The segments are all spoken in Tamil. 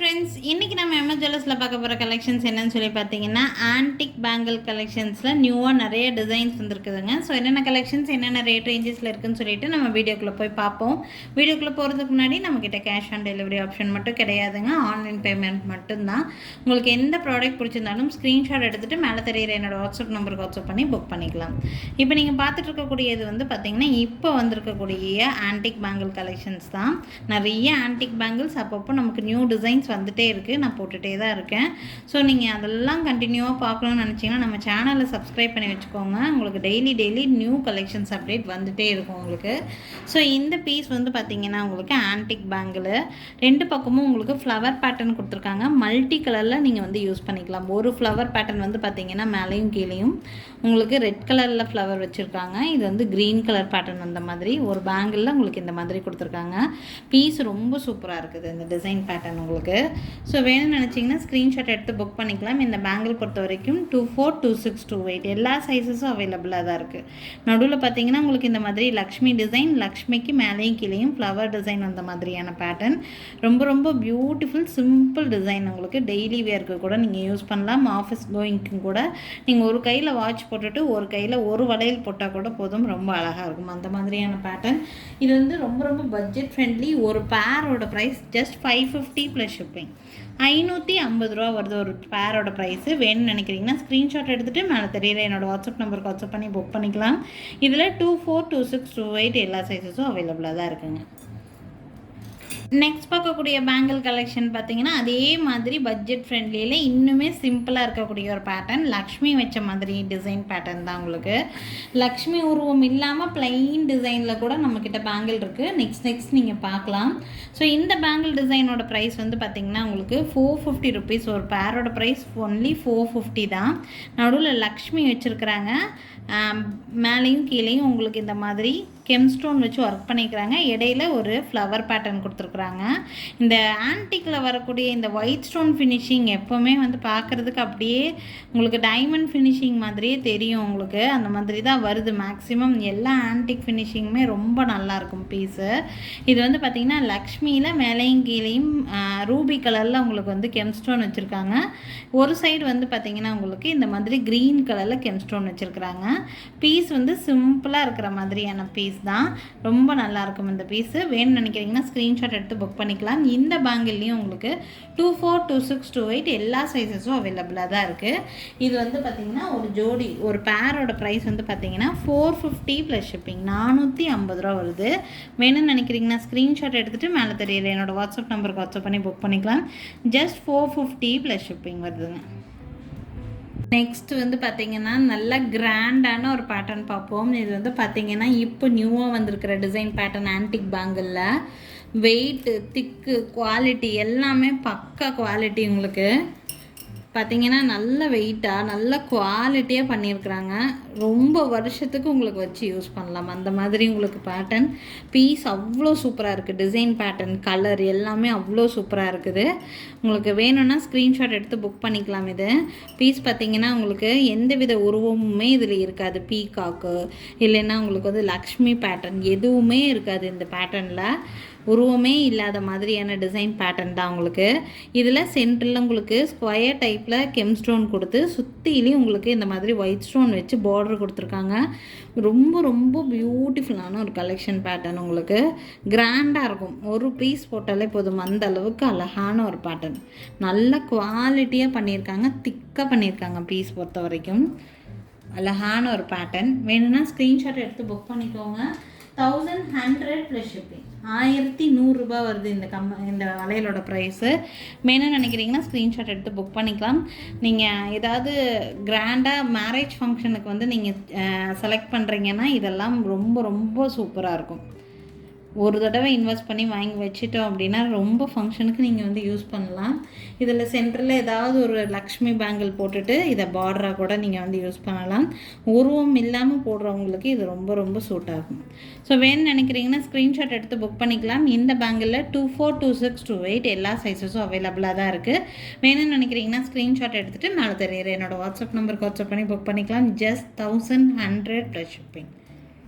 friends. ஃப்ரெண்ட்ஸ் இன்றைக்கி நம்ம எம்எஸ் ஜுவல்லர்ஸில் பார்க்க போகிற கலெக்ஷன்ஸ் என்னென்னு சொல்லி பார்த்தீங்கன்னா ஆன்டிக் பேங்கிள் கலெக்ஷன்ஸில் நியூவாக நிறைய டிசைன்ஸ் வந்துருக்குதுங்க. ஸோ என்னென்ன கலெக்ஷன்ஸ் என்னென்ன ரேட் ரேஞ்சஸில் இருக்குன்னு சொல்லிட்டு நம்ம வீடியோக்குள்ளே போய் பார்ப்போம். வீடியோக்குள்ளே போகிறதுக்கு முன்னாடி நம்மக்கிட்ட கேஷ் ஆன் டெலிவரி ஆப்ஷன் மட்டும் கிடையாதுங்க. ஆன்லைன் பேமெண்ட் மட்டும்தான். உங்களுக்கு எந்த ப்ராடக்ட் பிடிச்சிருந்தாலும் ஸ்க்ரீன்ஷாட் எடுத்துகிட்டு மேலே தெரியிற என்னோடய வாட்ஸ்அப் நம்பருக்கு வாட்ஸ்அப் பண்ணி புக் பண்ணிக்கலாம். இப்போ நீங்கள் பார்த்துட்டு இருக்கக்கூடியது வந்து பார்த்தீங்கன்னா இப்போ வந்திருக்கக்கூடிய ஆன்டிக் பேங்கிள் கலெக்ஷன்ஸ் தான். நிறைய ஆன்டிக் பேங்கிள்ஸ் அப்பப்போ நமக்கு நியூ டிசைன்ஸ் வந்துகிட்டே இருக்குது நான் போட்டுகிட்டே தான் இருக்கேன். ஸோ நீங்கள் அதெல்லாம் கண்டினியூவாக பார்க்கணும்னு நினச்சிங்கன்னா நம்ம சேனலை சப்ஸ்கிரைப் பண்ணி வச்சுக்கோங்க. உங்களுக்கு daily daily new collections update வந்துகிட்டே இருக்கும் உங்களுக்கு. ஸோ இந்த பீஸ் வந்து பார்த்தீங்கன்னா உங்களுக்கு ஆன்டிக் பேங்கிள் ரெண்டு பக்கமும் உங்களுக்கு ஃப்ளவர் பேட்டர்ன் கொடுத்துருக்காங்க. மல்டி கலரில் நீங்கள் வந்து யூஸ் பண்ணிக்கலாம். ஒரு ஃப்ளவர் பேட்டர்ன் வந்து பார்த்தீங்கன்னா மேலேயும் கீழேயும் உங்களுக்கு ரெட் கலரில் ஃப்ளவர் வச்சுருக்காங்க. இது வந்து க்ரீன் கலர் பேட்டர்ன் அந்த மாதிரி. ஒரு பேங்கிளில் உங்களுக்கு இந்த மாதிரி கொடுத்துருக்காங்க. பீஸ் ரொம்ப சூப்பராக இருக்குது இந்த டிசைன் பேட்டர்ன் உங்களுக்கு. ஸோ வேணும்னு நினச்சிங்கன்னா ஸ்க்ரீன்ஷாட் எடுத்து புக் பண்ணிக்கலாம். இந்த பேங்கிள் பொறுத்த வரைக்கும் two four two six two eight எல்லா சைஸஸும் அவைலபிளாக தான் இருக்குது நடுவில் பார்த்தீங்கன்னா உங்களுக்கு இந்த மாதிரி லக்ஷ்மி டிசைன் லக்ஷ்மிக்கு மேலேயும் கீழேயும் ஃப்ளவர் டிசைன் அந்த மாதிரியான பேட்டர்ன் ரொம்ப ரொம்ப பியூட்டிஃபுல் சிம்பிள் டிசைன் உங்களுக்கு டெய்லி வேர்க்கு கூட நீங்கள் யூஸ் பண்ணலாம். ஆஃபீஸ் கோயிங்க்கும் கூட. நீங்கள் ஒரு கையில் வாட்ச் போட்டுட்டு ஒரு கையில் ஒரு வளையல் போட்டால் கூட போதும். ரொம்ப அழகாக இருக்கும் அந்த மாதிரியான பேட்டர்ன் இது வந்து ரொம்ப ரொம்ப பட்ஜெட் ஃப்ரெண்ட்லி ஒரு பேரோட price just five fifty plus shipping ஐநூற்றி ஐம்பது ரூபா வருது ஒரு பேரோட ப்ரைஸு வேணும்னு நினைக்கிறீங்கன்னா ஸ்க்ரீன்ஷாட் எடுத்துகிட்டு மேலே தெரியல என்னோட வாட்ஸ்அப் நம்பருக்கு வாட்ஸ்அப் பண்ணி புக் பண்ணிக்கலாம். இதில் two four two six two eight எல்லா சைஸஸும் அவைலபிளாக தான் இருக்குங்க. நெக்ஸ்ட் பார்க்கக்கூடிய பேங்கிள் கலெக்ஷன் பார்த்தீங்கன்னா அதே மாதிரி பட்ஜெட் ஃப்ரெண்ட்லியில் இன்னுமே சிம்பிளாக இருக்கக்கூடிய ஒரு பேட்டர்ன் லக்ஷ்மி வச்ச மாதிரி டிசைன் பேட்டர்ன் தான் உங்களுக்கு. லக்ஷ்மி உருவம் இல்லாமல் பிளெயின் டிசைனில் கூட நம்மக்கிட்ட பேங்கிள் இருக்குது நெக்ஸ்ட் நெக்ஸ்ட் நீங்கள் பார்க்கலாம். ஸோ இந்த பேங்கிள் டிசைனோட ப்ரைஸ் வந்து பார்த்தீங்கன்னா உங்களுக்கு ஃபோர் ஃபிஃப்டி ருபீஸ் ஒரு பேரோட ப்ரைஸ் ஒன்லி ஃபோர் ஃபிஃப்டி தான். நடுவில் லக்ஷ்மி வச்சுருக்குறாங்க. மேலேயும் கீழேயும் உங்களுக்கு இந்த மாதிரி கெம்ஸ்டோன் வச்சு ஒர்க் பண்ணிக்கிறாங்க. இடையில ஒரு ஃப்ளவர் பேட்டர்ன் கொடுத்துருக்குறாங்க. இந்த ஆன்டிக்கில் வரக்கூடிய இந்த ஒயிட் ஸ்டோன் ஃபினிஷிங் எப்போவுமே வந்து பார்க்குறதுக்கு அப்படியே உங்களுக்கு டைமண்ட் ஃபினிஷிங் மாதிரியே தெரியும் உங்களுக்கு. அந்த மாதிரி தான் வருது மேக்ஸிமம் எல்லா ஆன்டிக் ஃபினிஷிங்குமே ரொம்ப நல்லாயிருக்கும் பீஸு இது வந்து பார்த்திங்கன்னா லக்ஷ்மியில் மேலேயும் கீழேயும் ரூபி கலரில் உங்களுக்கு வந்து கெம்ஸ்டோன் வச்சுருக்காங்க. ஒரு சைடு வந்து பார்த்திங்கன்னா உங்களுக்கு இந்த மாதிரி க்ரீன் கலரில் கெம்ஸ்டோன் வச்சுருக்குறாங்க. பீஸ் வந்து சிம்பிளாக இருக்கிற மாதிரியான பீஸ் தான். ரொம்ப நல்லாயிருக்கும் இந்த பீஸு. வேணும்னு நினைக்கிறீங்கன்னா ஸ்க்ரீன்ஷாட் எடுத்து புக் பண்ணிக்கலாம். இந்த பேங்கிள்லேயும் உங்களுக்கு two four two six two eight எல்லா சைஸஸும் அவைலபிளாக தான் இருக்குது இது வந்து பார்த்திங்கன்னா ஒரு ஜோடி ஒரு பேரோட ப்ரைஸ் வந்து பார்த்திங்கன்னா ஃபோர் ஃபிஃப்டி ப்ளஸ் ஷிப்பிங் நானூற்றி ஐம்பது ரூபா வருது. வேணும்னு நினைக்கிறீங்கன்னா ஸ்க்ரீன்ஷாட் எடுத்துகிட்டு மேலே தெரியல என்னோடய வாட்ஸ்அப் நம்பருக்கு வாட்ஸ்அப் பண்ணி புக் பண்ணிக்கலாம். Just four fifty plus shipping வருதுங்க. நெக்ஸ்ட் வந்து பார்த்தீங்கன்னா நல்ல கிராண்டான ஒரு பேட்டர்ன் பார்ப்போம். இது வந்து பார்த்தீங்கன்னா இப்போ நியூவாக வந்திருக்கிற டிசைன் பேட்டர்ன் ஆன்டிக் பேங்கிளில் வெயிட்டு திக்கு குவாலிட்டி எல்லாமே பக்கா குவாலிட்டி உங்களுக்கு. பார்த்தீங்கன்னா நல்ல வெயிட்டாக நல்ல குவாலிட்டியாக பண்ணியிருக்கிறாங்க. ரொம்ப வருஷத்துக்கு உங்களுக்கு வச்சு யூஸ் பண்ணலாம். அந்த மாதிரி உங்களுக்கு பேட்டர்ன் பீஸ் அவ்வளோ சூப்பராக இருக்குது டிசைன் பேட்டர்ன் கலர் எல்லாமே அவ்வளோ சூப்பராக இருக்குது. உங்களுக்கு வேணும்னா ஸ்க்ரீன்ஷாட் எடுத்து புக் பண்ணிக்கலாம் இது. பீஸ் பார்த்தீங்கன்னா உங்களுக்கு எந்த வித உருவமுமே இதில் இருக்காது. பீகாக்கு இல்லைன்னா உங்களுக்கு வந்து லக்ஷ்மி பேட்டர்ன் எதுவுமே இருக்காது இந்த பேட்டர்னில் உருவமே இல்லாத மாதிரியான டிசைன் பேட்டர்ன் தான் உங்களுக்கு. இதில் சென்டரில் உங்களுக்கு ஸ்கொயர் டைப்பில் கெம் ஸ்டோன் கொடுத்து சுற்றிலையும் உங்களுக்கு இந்த மாதிரி ஒயிட் ஸ்டோன் வச்சு பார்டர் கொடுத்துருக்காங்க. ரொம்ப ரொம்ப பியூட்டிஃபுல்லான ஒரு கலெக்ஷன் பேட்டர்ன் உங்களுக்கு. கிராண்டாக இருக்கும். ஒரு பீஸ் போட்டாலே போதும். அந்த அளவுக்கு அழகான ஒரு பேட்டர்ன் நல்ல குவாலிட்டியாக பண்ணியிருக்காங்க. திக்காக பண்ணியிருக்காங்க பீஸ் பொறுத்த வரைக்கும். அழகான ஒரு பேட்டர்ன் வேணும்னா ஸ்க்ரீன்ஷாட் எடுத்து புக் பண்ணிக்கோங்க. தௌசண்ட் ஹண்ட்ரட் ப்ளஸ் ஷிப்பிங் ஆயிரத்தி நூறுரூபா வருது இந்த கம் இந்த வளையலோட ப்ரைஸு மெயினாக நினைக்கிறீங்கன்னா ஸ்க்ரீன்ஷாட் எடுத்து புக் பண்ணிக்கலாம். நீங்கள் ஏதாவது கிராண்டாக மேரேஜ் ஃபங்க்ஷனுக்கு வந்து நீங்கள் செலக்ட் பண்ணுறீங்கன்னா இதெல்லாம் ரொம்ப ரொம்ப சூப்பராக இருக்கும். ஒரு தடவை இன்வெஸ்ட் பண்ணி வாங்கி வச்சிட்டோம் அப்படின்னா ரொம்ப ஃபங்க்ஷனுக்கு நீங்கள் வந்து யூஸ் பண்ணலாம். இதில் சென்டரில் ஏதாவது ஒரு லக்ஷ்மி பேங்கிள் போட்டுட்டு இதை பார்டராக கூட நீங்கள் வந்து யூஸ் பண்ணலாம். உருவம் இல்லாமல் போடுறவங்களுக்கு இது ரொம்ப ரொம்ப சூட் ஆகும். ஸோ வேணும்னு நினைக்கிறீங்கன்னா ஸ்க்ரீன்ஷாட் எடுத்து புக் பண்ணிக்கலாம். இந்த பேங்கிளில் two four two six two eight எல்லா சைஸஸும் அவைலபிளாக தான் இருக்குது வேணும்னு நினைக்கிறீங்கன்னா ஸ்க்ரீன்ஷாட் எடுத்துகிட்டு மேலே தெரியுற என்னோடய வாட்ஸ்அப் நம்பருக்கு வாட்ஸ்அப் பண்ணி புக் பண்ணிக்கலாம். Just thousand hundred plus shipping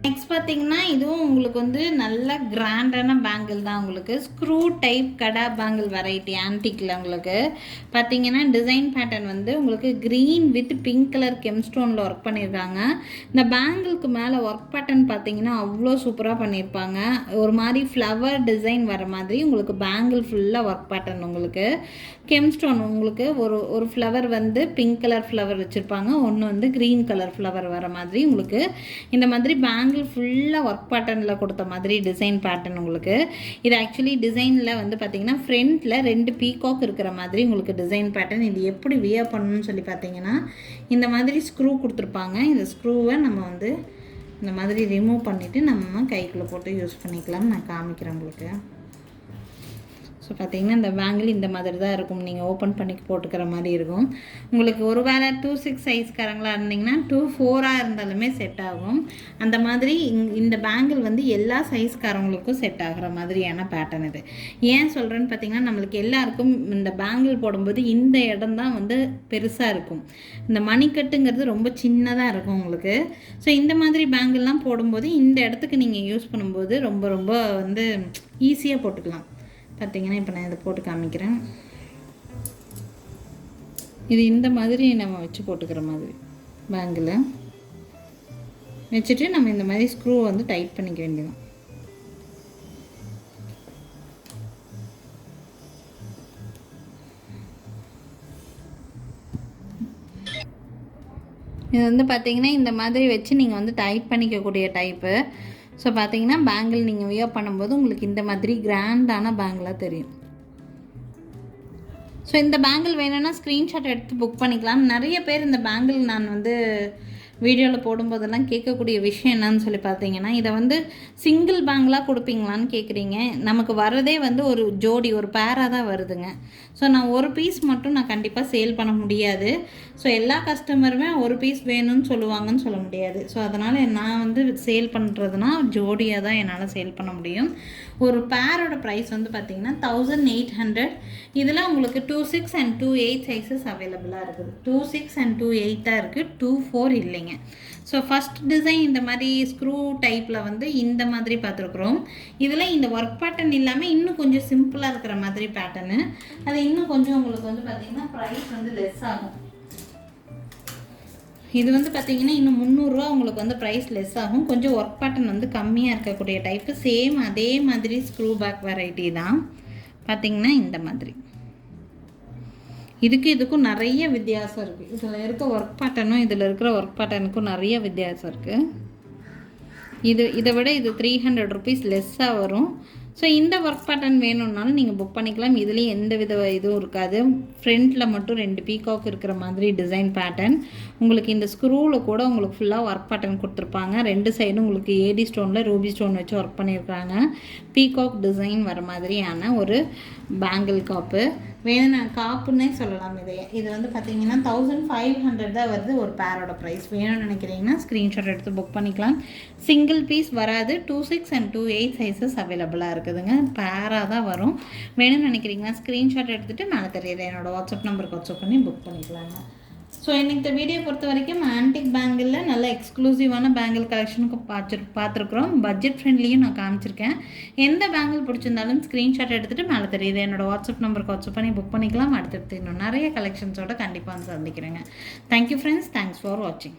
next பார்த்தீங்கன்னா இதுவும் உங்களுக்கு வந்து நல்ல கிராண்டான பேங்கிள் தான் உங்களுக்கு. ஸ்க்ரூ டைப் கடா பேங்கிள் வெரைட்டி ஆன்டிக்கில் உங்களுக்கு. பார்த்தீங்கன்னா டிசைன் பேட்டர்ன் வந்து உங்களுக்கு க்ரீன் வித் பிங்க் கலர் கெம்ஸ்டோனில் ஒர்க் பண்ணியிருக்காங்க. இந்த பேங்கிளுக்கு மேலே ஒர்க் பேட்டர்ன் பார்த்தீங்கன்னா அவ்வளோ சூப்பராக பண்ணியிருப்பாங்க. ஒரு மாதிரி ஃப்ளவர் டிசைன் வர மாதிரி உங்களுக்கு பேங்கிள் ஃபுல்லாக ஒர்க் பேட்டர்ன் உங்களுக்கு. கெம்ஸ்டோன் உங்களுக்கு ஒரு ஒரு ஃப்ளவர் வந்து பிங்க் கலர் ஃப்ளவர் வச்சுருப்பாங்க. ஒன்று வந்து க்ரீன் கலர் ஃப்ளவர் வர மாதிரி உங்களுக்கு. இந்த மாதிரி பேங்கிள் ஃபுல்லாக ஒர்க் பேட்டர்னில் கொடுத்த மாதிரி டிசைன் பேட்டர்ன் உங்களுக்கு. இது ஆக்சுவலி டிசைனில் வந்து பார்த்தீங்கன்னா ஃப்ரண்ட்டில் ரெண்டு பீகாக் இருக்கிற மாதிரி உங்களுக்கு டிசைன் பேட்டர்ன் இது எப்படி வியர் பண்ணணும்னு சொல்லி பார்த்தீங்கன்னா இந்த மாதிரி ஸ்க்ரூ கொடுத்துருப்பாங்க. இந்த ஸ்க்ரூவை நம்ம வந்து இந்த மாதிரி ரிமூவ் பண்ணிவிட்டு நம்ம கைக்குள்ளே போட்டு யூஸ் பண்ணிக்கலாம் நான் காமிக்கிறேன் உங்களுக்கு. ஸோ பார்த்தீங்கன்னா இந்த பேங்கிள் இந்த மாதிரி தான் இருக்கும். நீங்கள் ஓப்பன் பண்ணி போட்டுக்கிற மாதிரி இருக்கும். உங்களுக்கு ஒரு வேளை டூ சிக்ஸ் சைஸ்காரங்களாக இருந்தீங்கன்னா டூ ஃபோராக இருந்தாலுமே செட் ஆகும். அந்த மாதிரி இங்- இந்த பேங்கிள் வந்து எல்லா சைஸ்காரங்களுக்கும் செட் ஆகிற மாதிரியான பேட்டர்ன் இது. ஏன் சொல்கிறேன்னு பார்த்தீங்கன்னா நம்மளுக்கு எல்லாருக்கும் இந்த பேங்கிள் போடும்போது இந்த இடம் தான் வந்து பெருசாக இருக்கும். இந்த மணிக்கட்டுங்கிறது ரொம்ப சின்னதாக இருக்கும் உங்களுக்கு. ஸோ இந்த மாதிரி பேங்கிள்லாம் போடும்போது இந்த இடத்துக்கு நீங்கள் யூஸ் பண்ணும்போது ரொம்ப ரொம்ப வந்து ஈஸியாக போட்டுக்கலாம். பார்த்தீங்கன்னா இப்போ நான் இதை போட்டு காமிக்கிறேன். இது இந்த மாதிரி நம்ம வச்சு போட்டுக்கிற மாதிரி பேங்கில் வச்சுட்டு நம்ம இந்த மாதிரி ஸ்க்ரூ வந்து டைட் பண்ணிக்க வேண்டியதான் இது வந்து பார்த்தீங்கன்னா இந்த மாதிரி வச்சு நீங்கள் வந்து டைப் பண்ணிக்கக்கூடிய டைப்பு ஸோ பார்த்தீங்கன்னா பேங்கிள் நீங்கள் வியர் பண்ணும்போது உங்களுக்கு இந்த மாதிரி கிராண்டான பேங்கிளாக தெரியும். ஸோ இந்த பேங்கிள் வேணும்னா ஸ்க்ரீன்ஷாட் எடுத்து புக் பண்ணிக்கலாம். நிறைய பேர் இந்த பேங்கிள் நான் வந்து வீடியோவில் போடும்போதெல்லாம் கேட்கக்கூடிய விஷயம் என்னன்னு சொல்லி பார்த்தீங்கன்னா இதை வந்து சிங்கிள் பேங்கிளாக கொடுப்பீங்களான்னு கேட்குறீங்க நமக்கு வரதே வந்து ஒரு ஜோடி ஒரு பேராக தான் வருதுங்க. ஸோ நான் ஒரு பீஸ் மட்டும் நான் கண்டிப்பாக சேல் பண்ண முடியாது. ஸோ எல்லா கஸ்டமருமே ஒரு பீஸ் வேணும்னு சொல்லுவாங்கன்னு சொல்ல முடியாது. ஸோ அதனால் நான் வந்து சேல் பண்ணுறதுனா ஜோடியாக தான் என்னால் சேல் பண்ண முடியும். ஒரு பேரோட ப்ரைஸ் வந்து பார்த்தீங்கன்னா தௌசண்ட் எயிட் ஹண்ட்ரட் இதில் உங்களுக்கு two six and two eight sizes அவைலபிளாக இருக்குது. டூ சிக்ஸ் அண்ட் டூ எயிட்டாக இருக்குது டூ ஃபோர் இல்லைங்க. ஸோ ஃபஸ்ட் டிசைன் இந்த மாதிரி ஸ்க்ரூ டைப்பில் வந்து இந்த மாதிரி பார்த்துருக்குறோம். இதில் இந்த ஒர்க் பேட்டர்ன் இல்லாமல் இன்னும் கொஞ்சம் சிம்பிளாக இருக்கிற மாதிரி பேட்டர்னு அது இன்னும் கொஞ்சம் உங்களுக்கு வந்து பார்த்தீங்கன்னா ப்ரைஸ் வந்து லெஸ் ஆகும். இது வந்து பார்த்தீங்கன்னா இன்னும் முந்நூறுரூவா உங்களுக்கு வந்து ப்ரைஸ் லெஸ் ஆகும். கொஞ்சம் ஒர்க் பேட்டர்ன் வந்து கம்மியாக இருக்கக்கூடிய டைப்பு சேம் அதே மாதிரி ஸ்க்ரூ பேக் வெரைட்டி தான். பார்த்தீங்கன்னா இந்த மாதிரி. இதுக்கு இதுக்கும் நிறைய வித்தியாசம் இருக்குது இதில் இருக்க ஒர்க் பேட்டர்னும் இதில் இருக்கிற ஒர்க் பேட்டர்னுக்கும் நிறைய வித்தியாசம் இருக்குது இது இதை விட இது த்ரீ ஹண்ட்ரட் ருபீஸ் லெஸ்ஸாக வரும். ஸோ இந்த ஒர்க் பேட்டர்ன் வேணும்னாலும் நீங்கள் புக் பண்ணிக்கலாம். இதுலேயும் எந்த வித இதுவும் இருக்காது. ஃப்ரண்ட்டில் மட்டும் ரெண்டு பீகாக் இருக்கிற மாதிரி டிசைன் பேட்டர்ன் உங்களுக்கு இந்த ஸ்க்ரூவில் கூட உங்களுக்கு ஃபுல்லாக ஒர்க் பேட்டர்ன் கொடுத்துருப்பாங்க. ரெண்டு சைடும் உங்களுக்கு ஏடி ஸ்டோனில் ரூபி ஸ்டோன் வச்சு ஒர்க் பண்ணியிருக்காங்க. பீகாக் டிசைன் வர மாதிரியான ஒரு பேங்கிள் காப்பு வேணும்னா காப்புன்னே சொல்லலாம் இதை. இது வந்து பார்த்தீங்கன்னா தௌசண்ட் ஃபைவ் ஹண்ட்ரட் தான் வருது ஒரு பேரோட ப்ரைஸ் வேணும்னு நினைக்கிறீங்கன்னா ஸ்க்ரீன்ஷாட் எடுத்து புக் பண்ணிக்கலாம். சிங்கிள் பீஸ் வராது. Two six and two eight sizes அவைலபிளாக இருக்குதுங்க. பேராக தான் வரும். வேணும்னு நினைக்கிறீங்கன்னா ஸ்க்ரீன்ஷாட் எடுத்துகிட்டு மேலே தெரியல என்னோடய வாட்ஸ்அப் நம்பருக்கு வாட்ஸ்அப் பண்ணி புக் பண்ணிக்கலாங்க. ஸோ இன்றைக்கி இந்த வீடியோ பொறுத்த வரைக்கும் ஆன்டிக் பேங்கிளில் நல்ல எக்ஸ்க்ளூசிவான பேங்கிள் கலெக்ஷனுக்கு பார்த்து பார்த்துருக்குறோம். பட்ஜெட் ஃப்ரெண்ட்லியும் நான் காமிச்சிருக்கேன். எந்த பேங்கிள் பிடிச்சிருந்தாலும் ஸ்க்ரீன்ஷாட் எடுத்துகிட்டு மேலே தெரியுது. என்னோடய வாட்ஸ்அப் நம்பருக்கு வாட்ஸ்அப் பண்ணி புக் பண்ணிக்கலாம். அடுத்தடுத்து இன்னும் நிறைய கலெக்ஷன்ஸோட கண்டிப்பாக வந்து சந்திக்கிறேங்க. Thank you friends thanks for வாட்சிங்